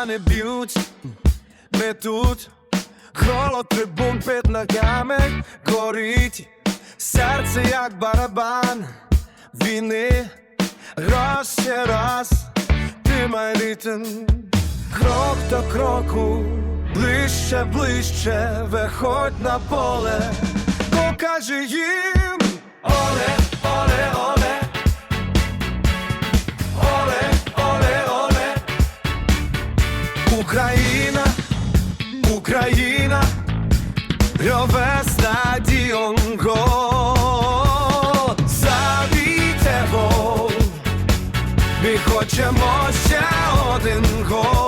барабани б'ють не тут, холод трибун під ногами горить, серце як барабан війни, раз ще раз, ти май ритм, крок до кроку, ближче, ближче, виходь на поле, покажи їм, оле, Україна, Україна, реве стадіон гол. Забійте ми хочемо ще один гол.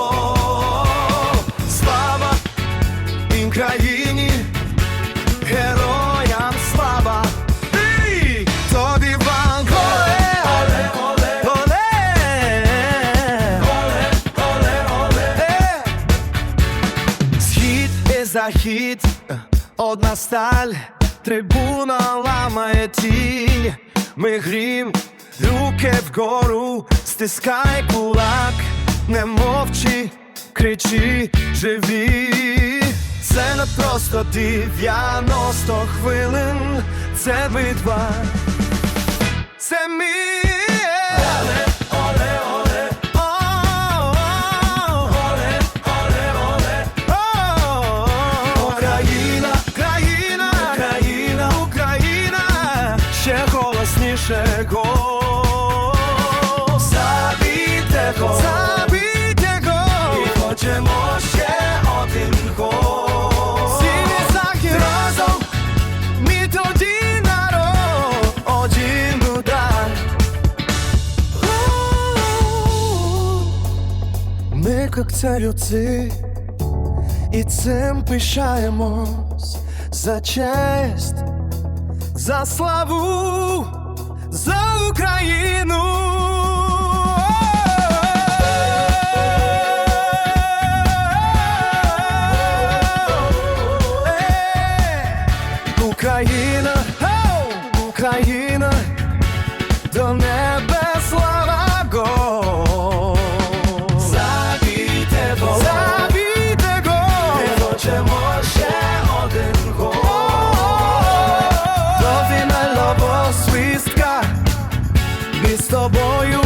Захід, одна сталь, трибуна ламає тінь, ми грім, руки вгору, стискай кулак, не мовчи, кричи, живі. Це не просто 90 хвилин, це битва, це ми. Забійте гол, забійте гол, і хочемо ще один гол. Синій ми як царюці. І цим пишаємось за честь, за славу, за Україну. Е, Україна, Україна, Донецьк. all your